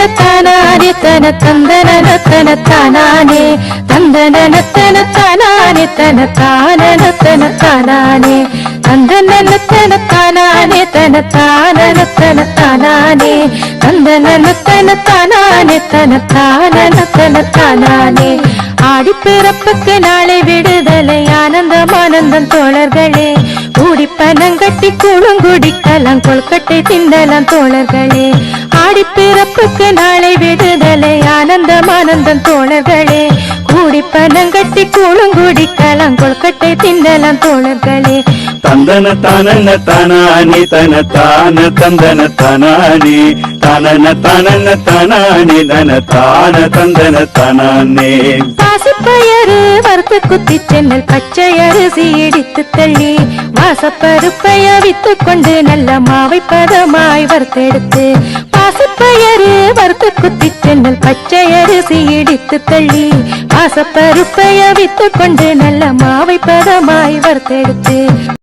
தந்தன தன தந்தன தன தந்தன தன தன தானன தன தந்தன தன தன தானன தந்தன தன தானன ஆடி பிறப்புக்கு நாளை விடுதலை ஆனந்தம் ஆனந்தம் தோழர்களே கூடி பனங்கட்டி குழுங்குடிக்கலாம் கொல்கட்டை திண்டலாம் தோழர்களே. ஆடி பிறப்புக்கு நாளை விடுதலை ஆனந்தம் ஆனந்தம் தோழர்களே. கூடி பனங்கட்டி குழுங்குடிக்கலாம் கொல்கட்டை திண்டலாம் தோழர்களே. தந்தன தானன தானானே தன தான தந்தன தானானே தனன தனன தானானே தன தான தந்தன தானானே. பாசிப்பயறு வறுத்து குத்தி சென்னல் பச்சை அரிசி இடித்து தள்ளி வாசப்பருப்பை அவித்து கொண்டு நல்ல மாவை பதமாய் வறுத்தெடுத்து பாசிப்பயறு வறுத்து குத்தி சென்னல் பச்சை அரிசி இடித்து தள்ளி வாசப்பருப்பை அவித்து கொண்டு நல்ல மாவை பதமாய் வறுத்தெடுத்து.